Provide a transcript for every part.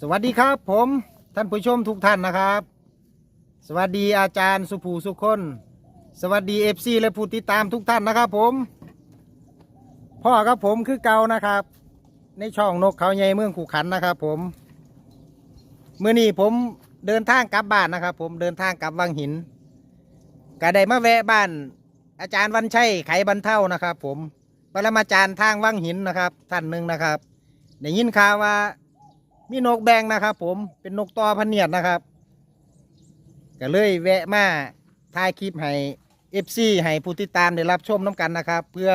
สวัสดีครับผมท่านผู้ชมทุกท่านนะครับ สวัสดีอาจารย์สุภูสุคน สวัสดีเอฟซีและผู้ติดตามทุกท่านนะครับผม พ่อครับผมคือเกานะครับ ในช่องนกเขาใหญ่เมืองขู่ขันนะครับผมเมื่อนี้ผมเดินทางกลับบ้านนะครับ ผมเดินทางกลับวังหินก็ได้มาแวะบ้าน อาจารย์วันชัยไขบรรเทานะครับ ผมปรมาจารย์ทางวังหินนะครับ ท่านหนึ่งนะครับได้ยินข่าวว่า มีนกแบงนะครับ ผมเป็นนกตอพันเนียดนะครับก็เลยแวะมาถ่ายคลิปให้เอฟซีให้ผู้ติดตามได้รับชมน้ำกันนะครับ เพื่อ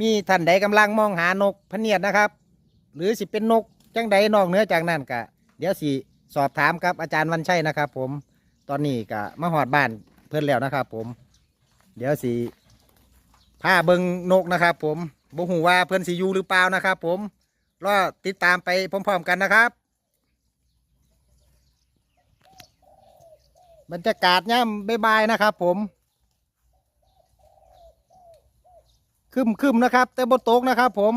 มีท่านใดกำลังมองหานกพันเนียดนะครับ หรือสิเป็นนกจังใดนอกเหนือจากนั้นก็เดี๋ยวสิสอบถามกับอาจารย์วันชัยนะครับ ผมตอนนี้ก็มาหอดบ้านเพื่อนแล้วนะครับ ผม เดี๋ยวสิพาเบิงนกนะครับ ผมบ่หูว่าเพื่อนสิอยู่หรือเปล่านะครับ ผม รอติดตามไปพร้อม ๆ กันนะครับ บรรยากาศย่ำบายๆนะครับ ผมคึมคึมๆนะครับ แต่บนตกนะครับ ผม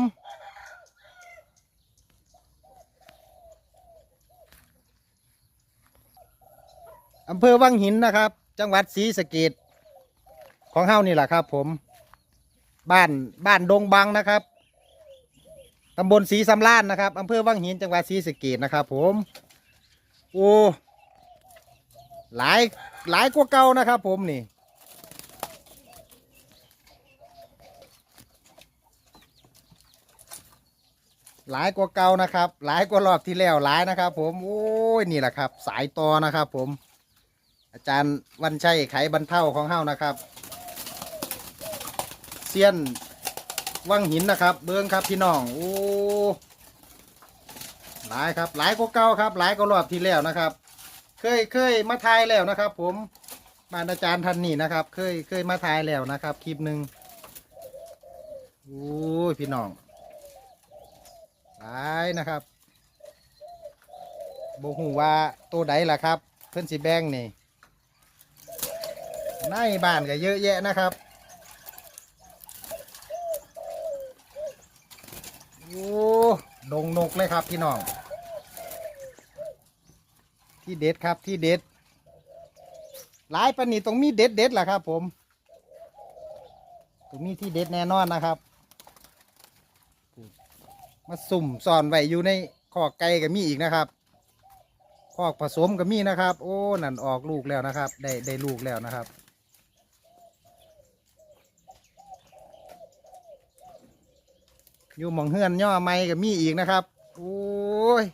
อำเภอวังหินนะครับ จังหวัดศรีสะเกดของเฮานี่แหละครับ ผม บ้านบ้านดงบังนะครับ ตำบลศรีสำรานนะครับอำเภอวังหินจังหวัดศรีสะเกดนะครับ ผมโอ้หลายหลายกว่าเก่านะครับ ผมนี่หลายกว่าเก่านะครับ หลายกว่ารอบที่แล้วหลายนะครับ ผมโอ้ยนี่แหละครับ สายตอนะครับ ผม อาจารย์วันชัยไขบรรเทาของเฮานะครับเซียน วังหินนะครับ เบิ้งครับพี่น้องโอ้หลายครับ หลายกว่าเก่าครับ หลายกว่ารอบที่แล้วนะครับ เคยเคยมาทายแล้วนะครับ ผมมานอาจารย์ท่านนี่นะครับ เคยเคยมาทายแล้วนะครับคลิปหนึ่งโอ้ยพี่น้องหลายนะครับบหูว่าตัวใดล่ะครับ เพื่อนสีแบงนี่ในบ้านก็เยอะแยะนะครับ โอ้ดงนกเลยครับพี่น้อง ที่เด็ดครับที่เด็ด หลายปันนี่ต้องมีเด็ดเด็ดๆล่ะครับผมต้องมีที่เด็ดแน่นอนนะครับ มาสุ่มซ่อนไว้อยู่ในคอกไก่ก็มีอีกนะครับคอกผสมก็มีนะครับ โอ้ นั่นออกลูกแล้วนะครับ ได้ได้ลูกแล้วนะครับ อยู่หมองเฮือนย่อไม้ก็มีอีกนะครับ โอ้ย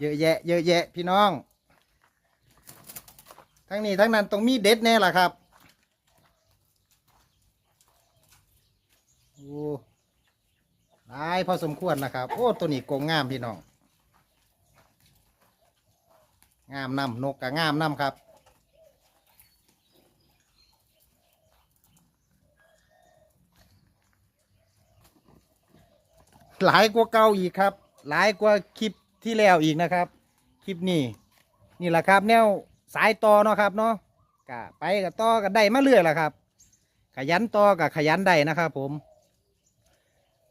เยอะแยะ เยอะแยะพี่น้อง ทั้งนี้ทั้งนั้นต้องมีเด็ดแน่ล่ะครับ โอ้ได้พอสมควรนะครับ โอ้ ตัวนี้โกงงามพี่น้อง งามนำนกกะงามนำครับ หลายกว่าเก่าอีกครับ หลายกว่าคลิปที่แล้วอีกนะครับ คลิปนี้นี่แหละครับ แนวสายต่อเนาะครับเนาะกะไปกับต่อกันได้มาเรื่อยละครับ ขยันต่อกับขยันได้นะครับ ผม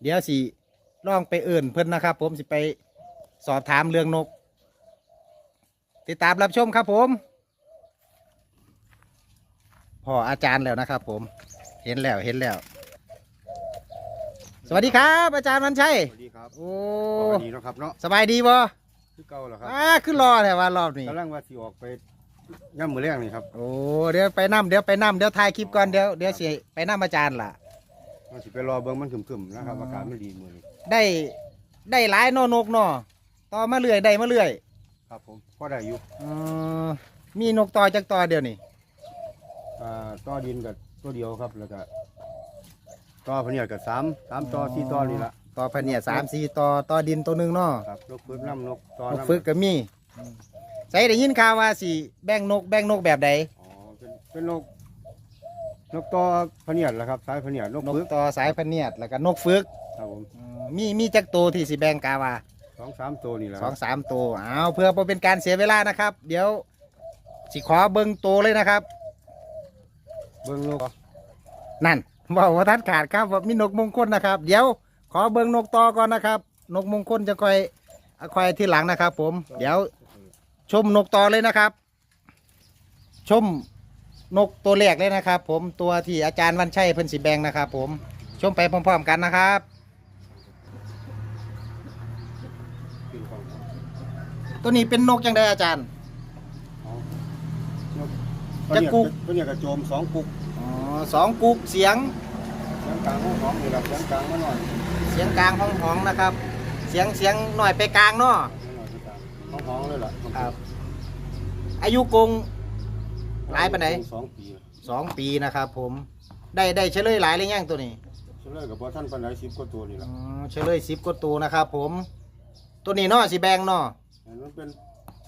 เดี๋ยวสิลองไปเอื่นเพิ่นนะครับ ผมสิไปสอบถามเรื่องนก ติดตามรับชมครับผมพ่ออาจารย์แล้วนะครับ ผมเห็นแล้วเห็นแล้ว สวัสดีครับ อาจารย์วันชัยสวัสดีครับโอ้สวัสดีเนาะครับเนาะสบายดีบ่คือเก่าแล้วครับอ่าขึ้นรอแต่ว่ารอบนี้กำลังว่าสิออกไปย่ำมือแรงนี่ครับโอ้เดี๋ยวไปนํเดี๋ยวไปนํเดี๋ยวถ่ายคลิปก่อนเดี๋ยวเดี๋ยวสิไปนํอาจารย์ล่ะมันสิไปรอเบิ่งมันขึ้มๆนะครับอ๋อออากาศไม่ดีมือนี้ได้ได้หลายเนอนกเนาะต่อมาเรื่อยได้มาเรื่อย ครับผมพอได้อยู่เออมีนกต่อจากต่อเดียวนี่อ่าต่อดินกับตัวเดียวครับแล้วก็ ต่อพะเนียดกับสามสามต่อสี่ต่อนี่ละต่อพะเนียดสามสี่ต่อต่อดินตัวหนึ่งเนาะครับนกฝึกน้ำนกต่อนกน้ำฝึกก็มีใส่ได้ยินข่าวว่าสิแบ่งนกแบ่งนกแบบใดอ๋อเป็นเป็นนกนกต่อพะเนียดแหละครับสายพะเนียดนกนกฝึกต่อสายพะเนียดแล้วก็นกฝึกครับผมอืมมีมีจักตัวที่สิแบ่งกาว่าสองสามตัวนี่แหละสองสามตัวเอาเพื่อบ่เป็นการเสียเวลานะครับ เดี๋ยวสิขอเบิ่งตัวเลยนะครับ เบิ่งนกนั่น บอกว่าทัดขาดครับว่ามีนกมงคลนะครับ เดี๋ยวขอเบิ่งนกต่อก่อนนะครับ นกมงคลจะค่อยเอาควายที่หลังนะครับ ผม เดี๋ยวชมนกต่อเลยนะครับ ชมนกตัวแรกเลยนะครับ ผมตัวที่อาจารย์วันชัยเพิ่นสีแบงนะครับ ผมชมไปพร้อมๆกันนะครับขึ้นกล้องครับตัวนี้เป็นนกยังไงอาจารย์เอานกจะกุก ตัวเนี้ยกระโจมสองกุกอ๋อ สองกุกเสียง เสียงกลางห้องสองนี่แหละเสียงกลางมาหน่อยเสียงกลางห้องห้องๆนะครับ เสียงเสียงหน่อยไปกลางเนาะเสียงหน่อยเสียงกลางห้องห้องเลยล่ะครับ อายุกงหลายปานไหนสองปีสองปีนะครับผมได้ได้เฉลยหลายเลยยังตัวนี้เฉลยกับพ่อท่านปันไหนสิบกว่าตัวนี่แหละอืมเฉลยสิบกว่าตัวนะครับผม ตัวนี้เนาะสีแบงเนาะอันนั้นเป็น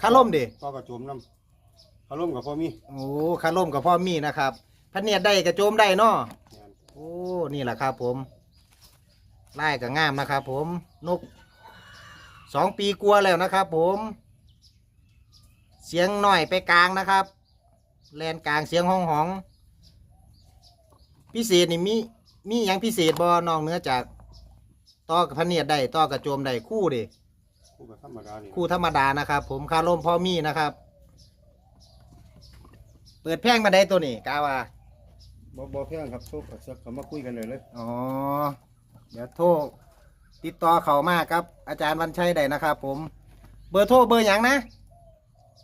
คาร่มดิก็กระโจมน้ำคาร่มกับพ่อมีโอ้คาร่มกับพ่อมีนะครับ พะเนียดได้กระโจมได้เนาะแม่นโอ้นี่แหละครับ ผมไล่กับงามนะครับ ผมนกสองปีกลัวาแล้วนะครับ ผม เสียงหน่อยไปกลางนะครับ แลนกลางเสียงห้องหองพิเศษนี่มีมีอย่างพิเศษบอนอกเหนื้อจากต่อกับพะเนียดได้ต่อกับโจมได้คู่เดิคู่กับธรรมดานี่คู่ธรรมดานะครับ ผมคาร่มพอมีนะครับ เปิดแพงมาได้ตัวนี้กาว่า บ่บ่เพียงครับทุกเขามาคุยกันเลยเลยอ๋อ เดี๋ยวโทรติดต่อเขามาครับ อาจารย์วันชัยได้นะครับผม เบอร์โทรเบอร์อย่างนะ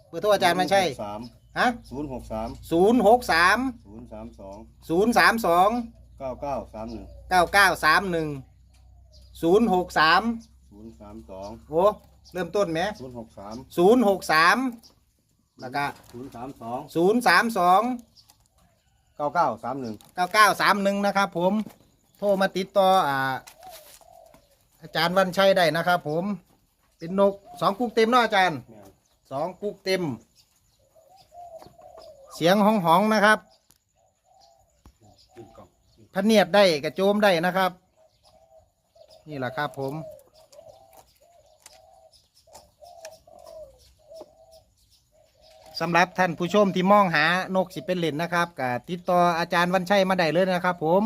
เบอร์โทรอาจารย์วันชัยสามฮะศูนย์หกสามศูนย์หกสามศูนย์สามสองศูนย์สามสองเก้าเก้าสามหนึ่งเก้าเก้าสามหนึ่งศูนย์หกสามศูนย์สามสองโอ้เริ่มต้นไหมศูนย์หกสามศูนย์หกสามแล้วก็ศูนย์สามสองศูนย์สามสองเก้าเก้าสามหนึ่งเก้าเก้าสามหนึ่งนะครับ ผม โทรมาติดต่ออ่า อาจารย์วันชัยได้นะครับ ผมเป็นนกสองกุ๊กเต็มเนาะอาจารย์แม่นสองกุ๊กเต็ม เสียงห้องหองๆนะครับขึ้นกล้องพะเนียดได้กระโจมได้นะครับ นี่แหละครับผม สำหรับท่านผู้ชมที่มองหานกสิเป็นเหรนนะครับก็ติดต่ออาจารย์วันชัยมาได้เลยนะครับ ผม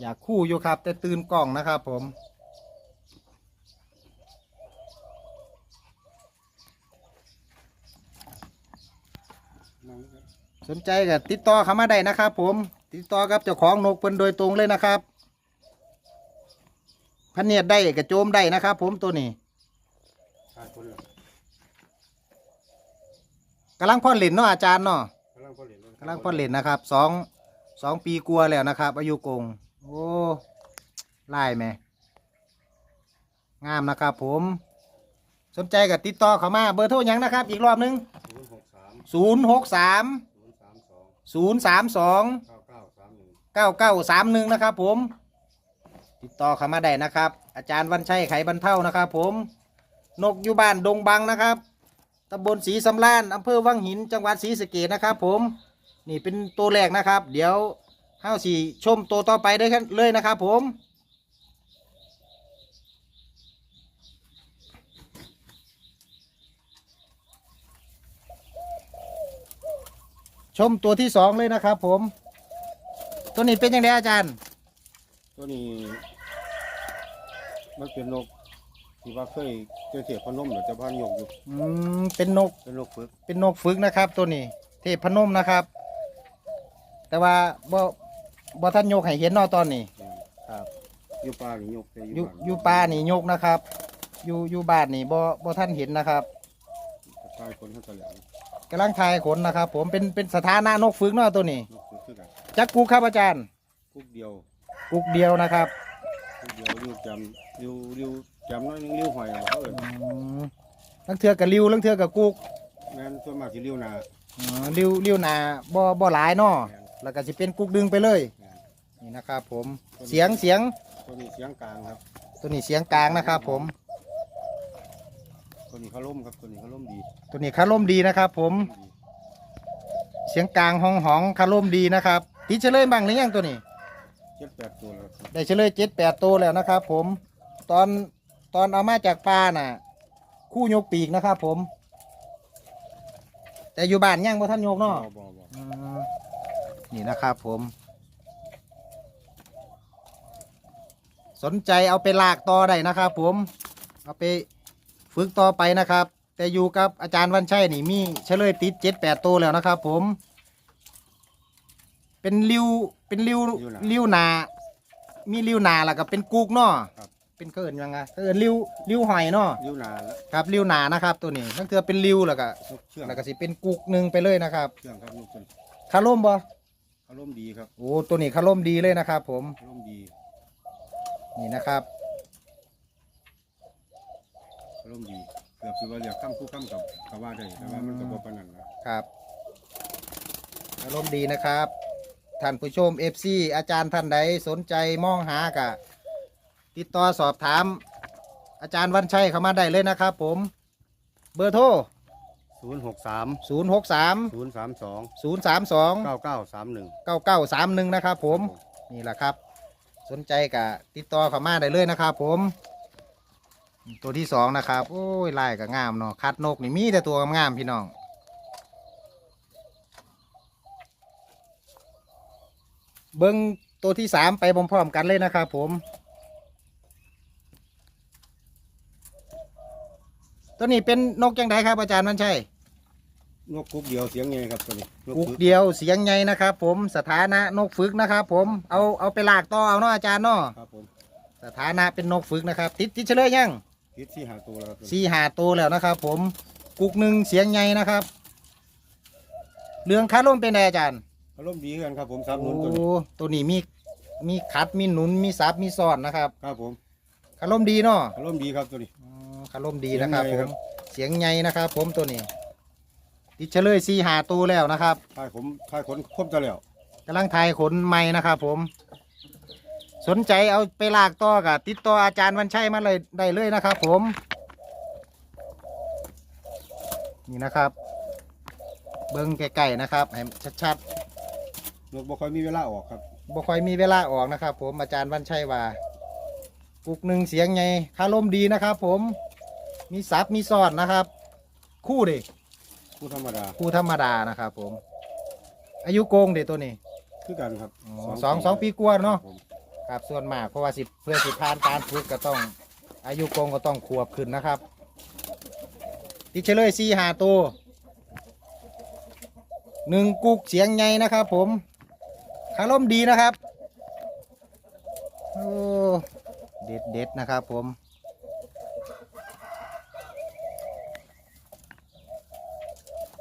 อยากคู่อยู่ครับ แต่ตื่นกล้องนะครับผม นั่งครับ สนใจก็ติดต่อเขามาได้นะครับ ผม ติดต่อกับเจ้าของนกเพิ่นโดยตรงเลยนะครับพะเนียดได้กระโจมได้นะครับ ผมตัวนี้ขาดคนละกำลังพ่อนเหล่นเนาะอาจารย์เนาะกำลังพอเล่นกำลังพ่อนเหล่นนะครับสองสองปีกลัวาแล้วนะครับ อายุกงโอ้ไล่แม่งามนะครับ ผม สนใจก็ติดต่อเขามาเบอร์โทรยังนะครับ อีกรอบหนึงศูนย์หกสามศูนย์หกสาม ศูนย์สามสองเก้าเก้าสามหนึ่งเก้าเก้าสามหนึ่งนะครับผม ติดต่อเข้ามาได้นะครับ อาจารย์วันชัยไขบรรเทานะครับผม นกอยู่บ้านดงบังนะครับตำบลศรีสำรานอำเภอวังหินจังหวัดศรีสะเกษนะครับผม นี่เป็นตัวแรกนะครับ เดี๋ยวเฮ้าสีชมตัวต่อไปได้เลยนะครับผม ชมตัวที่สองเลยนะครับ ผม ตัวนี้เป็นยังไงอาจารย์ตัวนี้มันเป็นนกที่ว่าเคยเคยเทียบพนมหรือจะพันยกอยู่อืมเป็นนกเป็นนกฝึกเป็นนกฝึกนะครับ ตัวนี้ เทพพนมนะครับ แต่ว่าบ่บ่ท่านยกให้เห็นเนอตอนนี้ ครับอยู่ป่านี่ยกแต่อยู่บ้นอยู่ป่านี่ยกนะครับ อยู่อยู่บ้านนี่บ่บ่ท่านเห็นนะครับชายคนเขาตะแหลง กำลังทายขนนะครับ ผมเป็นเป็นสถานะนกฝึกเนาะตัวนี้ นกฝึกคือกันจักกุกครับอาจารย์กุกเดียวกุกเดียวนะครับกุกเดียวริ้วจำริ้วริ้วจำน้อยนึงริ้วหอยเขาเอิ้นอืมลังเทือกับริวลังเทือกับกุกแม่นส่วนมากสิริ้วหนาอ๋อริวริวหนาบ่บ่หลายเนาะแล้วก็สิเป็นกุกดึงไปเลยแม่นนี่นะครับ ผมเสียงเสียงตัวนี้เสียงกลางครับตัวนี้เสียงกลางนะครับ ผม ตัวนี้เขาล่มครับ ตัวนี้เขาล่มดีตัวนี้คาร่มดีนะครับผมดีเสียงกลางห้องหองคาร่มดีนะครับติดเฉลยบ้างหรือยังตัวนี้ เจ็ดแปดตัวแล้วครับได้เฉลยเจ็ดแปดตัวแล้วนะครับผม ตอนตอนเอามาจากปลาน่ะ คู่ยกปีกนะครับผม แต่อยู่บ้านยังบ่ท่านโยกบ่เนาะบ่บ่อืมนี่นะครับผม สนใจเอาไปลากต่อได้นะครับผม เอาไป ฝึกต่อไปนะครับ แต่อยู่กับอาจารย์วันชัยนี่มีเฉลยติดเจ็ดแปดตัวแล้วนะครับ ผม เป็นริวเป็นริวริวหนา มีริวหนาแล้วก็เป็นกุกเนาะครับ เป็นเกินยังไงเกินริวริวหอยเนาะอยู่นานแล้วครับริวหนานะครับ ตัวนี้นั่นคือเป็นริวแล้วก็นกเชื่องแล้วก็สิเป็นกุกหนึ่งไปเลยนะครับเชื่องครับนกเชื่องคาร่มบ่อารมณ์ดีครับโอ้ตัวนี้คาร่มดีเลยนะครับ ผมอารมณ์ดีนี่นะครับอารมณ์ดีเกือบสิว่าเรียกคำคู่คำกับกว่าได้แต่ว่ามันก็บ่ปานนั้นนะครับ อารมณ์ดีนะครับ ท่านผู้ชม FC อาจารย์ท่านใดสนใจมองหากะ ติดต่อสอบถาม อาจารย์วันชัยเข้ามาได้เลยนะครับ ผม เบอร์โทร063 063 032 032 9931 9931 นะครับผม นี่แหละครับ สนใจกะติดต่อเข้ามาได้เลยนะครับผม ตัวที่สองนะครับ โอ้ยลายก็งามเนาะคัดนกนี่มีแต่ตัวงามๆพี่น้อง เบิ้งตัวที่สามไปพร้อมๆกันเลยนะครับผม ตัวนี้เป็นนกจังไดครับอาจารย์มันใช่นกกุกเดียวเสียงไงครับตัวนี้นกุกฝึเดียวเสียงใหญ่นะครับ ผมสถานะนกฝึกนะครับ ผมเอาเอาไปลากต่อเอาเนาะอาจารย์เนาะครับผมสถานะเป็นนกฝึกนะครับ ติดติดเฉลยยัง คิดที่หาตัวแล้วครับตัวนี้สี่หาตัวแล้วนะครับ ผมกุกหนึ่งเสียงใหญ่นะครับ เรื่องคาร่มเป็นไงอาจารย์อารมณ์ดีกันครับผมสามหนุนโอ้ตัวนี้ตัวนี้มีมีขัดมีหนุนมีซับมีซ้อนนะครับครับผมคาร่มดีเนาะอารมณ์ดีครับตัวนี้อืมคาร่มดีนะครับเสีผยงใหญ่ครัมบ เสียงใหญ่นะครับ ผมตัวนี้ติดเฉลยสี่หาตัวแล้วนะครับถ่ายผมถ่ายขนครบจะแล้วกำลังทายขนไม้นะครับ ผม สนใจเอาไปลากต่อกับติดต่ออาจารย์วันชัยมาเลยได้เลยนะครับผม นี่นะครับ เบิ้งไก่ๆนะครับให้ชัดนกบ่ค่อยมีเวลาออกครับๆบ่ค่อยมีเวลาออกนะครับ ผมอาจารย์วันชัยว่ากุกหนึ่งเสียงไงคารมดีนะครับ ผมมีซับมีซอดนะครับ คู่เด็กผู้ธรรมดาคู่ธรรมดานะครับ ผม อายุโกงเด็กตัวนี้ คือกันครับอ๋อสองสองปีกว่าเนาะ ครับผม ครับส่วนมากเพราะว่าสิเพื่อสิผ่านการฝึกก็ต้อง อายุกงก็ต้องขวบขึ้นนะครับ ติดเฉลยสี่หาตัวหนึ่งกุกเสียงไงนะครับ ผมคารมดีนะครับโอ้เด็ดเด็ดนะครับ ผม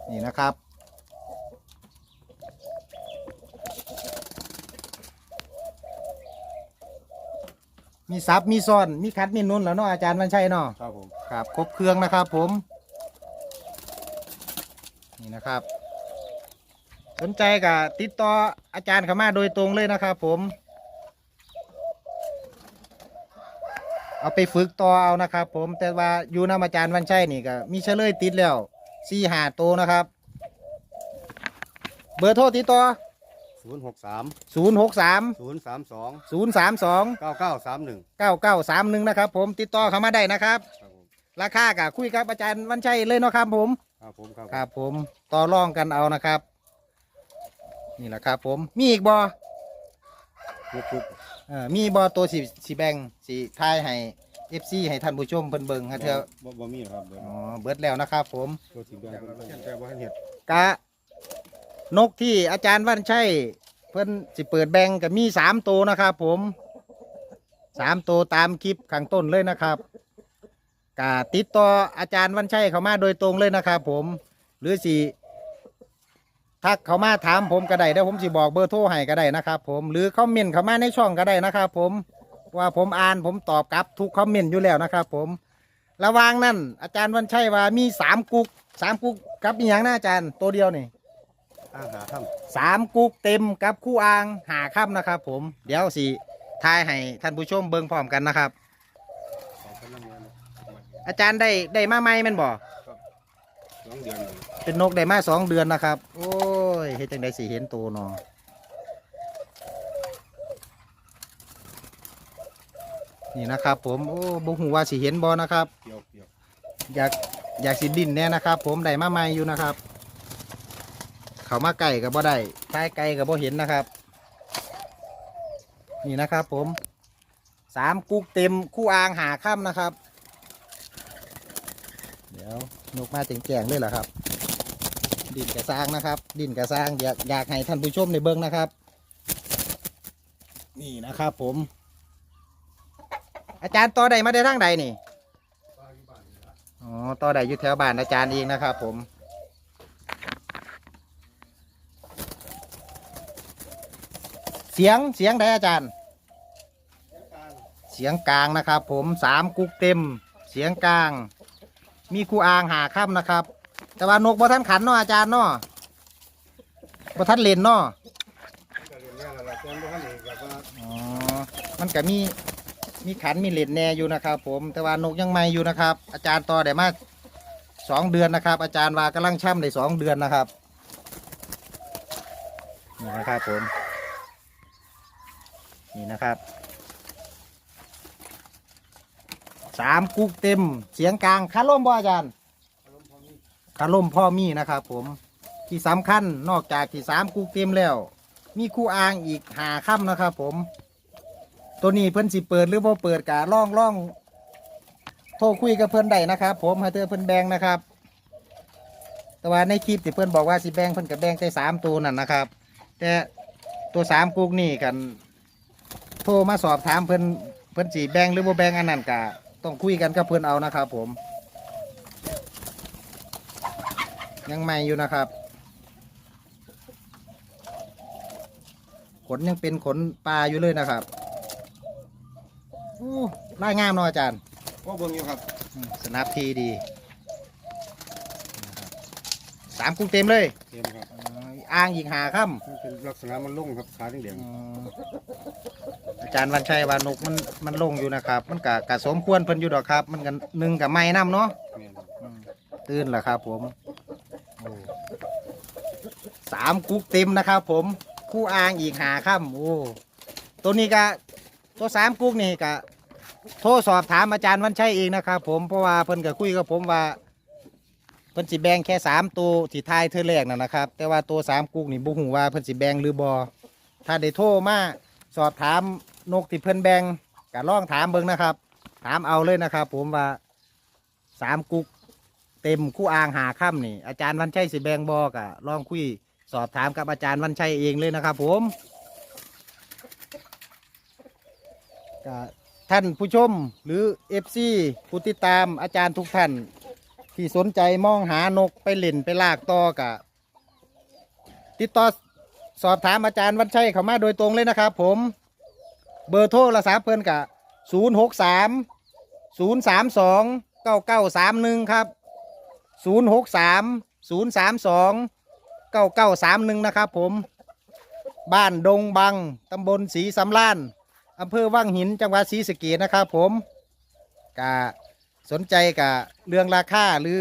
นี่นะครับ มีซับมีซ่อนมีคัดมีนุ่นแล้วเนาะอาจารย์มันใช่เนาะครับผมครับครบเครื่องนะครับผม นี่นะครับ สนใจกับติดต่ออาจารย์เขามาโดยตรงเลยนะครับผม เอาไปฝึกต่อเอานะครับผมแต่ว่าอยู่นำอาจารย์วันชัยนี่ก็มีเฉลยติดแล้วสี่หาโตวนะครับ เบอร์โทรติดต่อ ศูนย์หกสาม0 6 3ศูนย์สามสอง0 3 2เก้าเก้าสามหนึ่ง9 9 3 1นะครับผมติดต่อเข้ามาได้นะครับ ครับผมราคากับคุยกับอาจารย์วันชัยเลยเนาะครับผม ครับผมครับครับผมต่อรองกันเอานะครับ นี่แหละครับผมมีอีกบอนกกุกเออมีบอตัวสีสีแบงสีทายให้เอฟซีให้ท่านผู้ชมเพิ่นเบิ่งฮะเถอะบ่บ่มีหรอกครับเบิดอ๋อเบิดแล้วนะครับผมตัวสีแดงเพิ่นเพิ่นแต่ว่าเห็ดกะ นกที่อาจารย์วันชัยเพิ่นสิเปิดแบงก็มีสามตัวนะครับ ผมสามตัวตามคลิปข้างต้นเลยนะครับกะติดต่ออาจารย์วันชัยเขามาโดยตรงเลยนะครับผมหรือสิทักเขามาถามผมก็ได้เดี๋ยวผมสิบอกเบอร์โทรให้ก็ได้นะครับผมหรือคอมเมนต์เขามาในช่องก็ได้นะครับผมว่าผมอ่านผมตอบกลับทุกคอมเมนต์อยู่แล้วนะครับผมระว่างนั้นอาจารย์วันชัยว่ามีสามกุกสามกุกกับอีหยังนะอาจารย์ตัวเดียวนี่ อ้างหาถ้สามกุกเต็มกับคู่อ่างหาค่ำนะครับผมเดี๋ยวสิทายให้ท่านผู้ชมเบิ่งพร้อมกันนะครับำสองพันน้ำเงินอาจารย์ได้ได้มาไหมแม่นบ่สองเดือนเลยเป็นนกได้มาสองเดือนนะครับ โอ้ยเฮ็ดจังไดสิเห็นตัวเนอนี่นะครับ ผมโอ้บ่ฮู้ว่าสิเห็นบ่นะครับ เกี่ยวเกี่ยวอยากอยากสิดินแน่นะครับ ผมได้มาใหม่อยู่นะครับ เขามาไก่กับบ่ได้ท้ายไก่กับบ่เห็นนะครับ นี่นะครับ ผมสามกุ๊กเต็มคู่อางหาค่ำนะครับ เดี๋ยวนกมาแจงๆเลยเหรอครับ ดินกระซางนะครับ ดินกระซางอยากอยากให้ท่านผู้ชมในเบิ้งนะครับ นี่นะครับ ผม อาจารย์ต่อใดมาได้ทางใดนี่อ๋อต่อใดอยู่แถวบ้านอาจารย์เองนะครับ ผม เสียงเสียงใดอาจารย์ เสียงกลางนะครับ ผมสามกุ๊กเต็ม เสียงกลาง มีครูอางหาค่ำนะครับ แต่ว่านกบ่ท่านขันเนาะอาจารย์เนาะบ่ท่านเล่นเนาะอ๋อมันก็มีมีขันมีเหล็ดแน่อยู่นะครับ ผม แต่ว่านกยังไม่อยู่นะครับ อาจารย์ต่อได้มาสองเดือนนะครับ อาจารย์ว่ากำลังช่ำได้สองเดือนนะครับนี่นะครับผม นี่นะครับสามกุกเต็มเสียงกลางคาร่มบ่อาจารย์คาร่มพ่อมีนะครับ ผมที่สำคัญนอกจากที่สามกุกเต็มแล้ว มีคู่อ่างอีกหาค่ำนะครับ ผม ตัวนี้เพิ่นสิเปิดหรือบ่เปิดกะล่องล่องโทรคุยกับเพิ่นได้นะครับ ผมให้เธอเพิ่นแบงนะครับ แต่ว่าในคลิปที่เพิ่นบอกว่าสิแบงเพิ่นกับแบงแต่สามตัวนั่นนะครับ แต่ตัวสามกุกนี่กัน โทรมาสอบถามเพิ่นเพิ่นสิแบ่งหรือบ่แบ่งอันนั้นกะต้องคุยกันกับเพิ่นเอานะครับผม ยังใหม่อยู่นะครับ ขนยังเป็นขนปลาอยู่เลยนะครับโอ้ลายงามเนาะอาจารย์ก็เบิ่งอยู่ครับอืมสนับทีดีสามกุ้งเต็มเลย เต็มครับ อ๋ออ่างอีกหาค่มันเป็นลักษณะมันลงครับขาแดงำอ๋ออาจารย์วันชัยว่านกมันมันลงอยู่นะครับ มันกะกะสมควรเพิ่นอยู่ดอกครับ มันกันหนึ่งกับไม้น้ำเนาะ ๆแม่นครับอืมตื่นแล้วครับผมโอ้สามกุ๊กเต็มนะครับผม คู่อ่างอีกหาค่ำโอ้ตัวนี้ก็ตัวสามกุ๊กนี่ก็โทรสอบถามอาจารย์วันชัยเองนะครับผมเพราะว่าเพิ่นก็คุยกับผมว่าเพิ่นสิแบ่งแค่สามตัวที่ทายเธอแรกน่ะนะครับ แต่ว่าตัวสามกุกนี่บุหูว่าเพิ่นสิแบ่งหรือบอถ้าได้โทรมาสอบถามนกที่เพิ่นแบ่งก็ลองถามเบิ่งนะครับ ถามเอาเลยนะครับ ผมว่าสามกุกเต็มคู่อ่างหาค่ำนี่อาจารย์วันชัยสิแบงบอกอะลองคุยสอบถามกับอาจารย์วันชัยเองเลยนะครับ ผมท่านผู้ชมหรือเอฟซีผู้ติดตามอาจารย์ทุกท่าน ที่สนใจมองหานกไปเล่นไปลากต่อกะติดต่อสอบถามอาจารย์วันชัยเข้ามาโดยตรงเลยนะครับผมเบอร์โทรศัพท์เพื่อนกะศูนย์หกสามศูนย์สามสองเก้าเก้าสามหนึ่งครับศูนย์หกสามศูนย์สามสองเก้าเก้าสามหนึ่งนะครับผม บ้านดงบังตำบลศรีสำรานอำเภอว่างหินจังหวัดศรีสะเกษนะครับผมกะ สนใจกะเรื่องราคาหรือ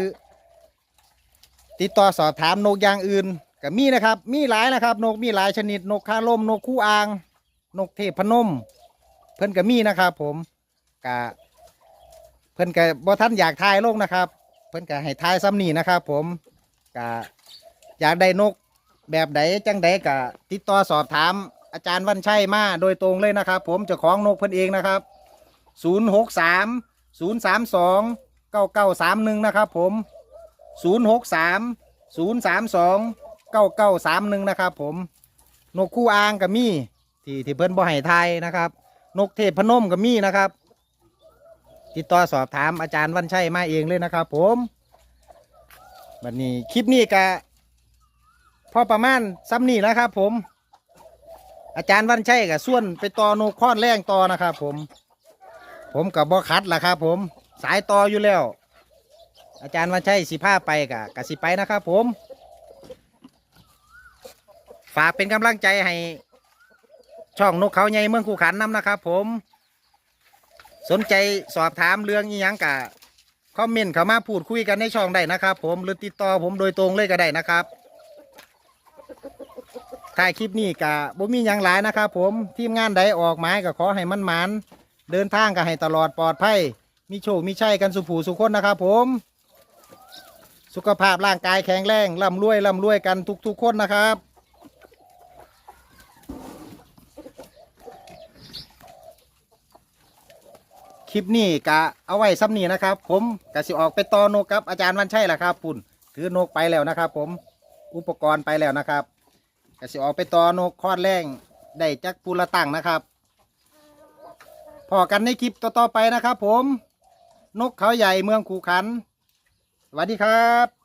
ติดต่อสอบถามนกอย่างอื่นก็มีนะครับ มีหลายนะครับ นกมีหลายชนิด นกคาลมนกคู่อ่าง นกเทพนม เพิ่นก็มีนะครับ ผมกะเพิ่นก็บ่ท่านอยากทายลงนะครับ เพิ่นก็ให้ทายซ้ำนี่นะครับ ผมก็อยากได้นกแบบใดจังใดก็ติดต่อสอบถามอาจารย์วันชัยมาโดยตรงเลยนะครับ ผมเจ้าของนกเพิ่นเองนะครับ 0 6 3 0 3 2 9 9 3 1นะครับผม0 6 3 0 3 2 9 9 3 1นะครับผมนกคู่อางก็มีที่ที่เพิ่นบ่ให้ทยนะครับ นกเทพพนมก็มีนะครับ ติดต่อสอบถามอาจารย์วันชัยมาเองเลยนะครับ ผมบัดนี้คลิปนี้ก็พอประมาณซ้ำนี่แล้วครับ ผม อาจารย์วันชัยกับส่วนไปต่อนกข้อนแรงต่อนะครับ ผม ผมกับบอคัดล่ะครับผมสายต่ออยู่แล้ว อาจารย์วันชัยสิพาไปกะกะสิไปนะครับผม ฝากเป็นกำลังใจให้ ช่องนกเขาใหญ่เมืองคูขันน้ำนะครับผม สนใจสอบถามเรื่องอีหยังกะคอมเมนต์เขามาพูดคุยกันในช่องได้นะครับผมหรือติดต่อผมโดยตรงเลยก็ได้นะครับถ่ายคลิปนี้กะบ่มีหยังหลายนะครับผมทีมงานใดออกหมายก็ขอให้มันหมาน เดินทางก็ให้ตลอดปลอดภัย มีโชค มีชัยกันสุขผูสุขคนนะครับผม สุขภาพร่างกายแข็งแรงร่ำรวยร่ำรวยกันทุกๆคนนะครับ คลิปนี้กะเอาไว้ซ้ำนี้นะครับ ผมกะสิออกไปต่อนกกับอาจารย์วันชัยแหละครับปุ่นถือนกไปแล้วนะครับ ผมอุปกรณ์ไปแล้วนะครับกะสิออกไปต่อนกคอดแรงได้จักปูละตั้งนะครับ พอกันในคลิปต่อๆไปนะครับผม นกเขาใหญ่เมืองขู่ขันสวัสดีครับ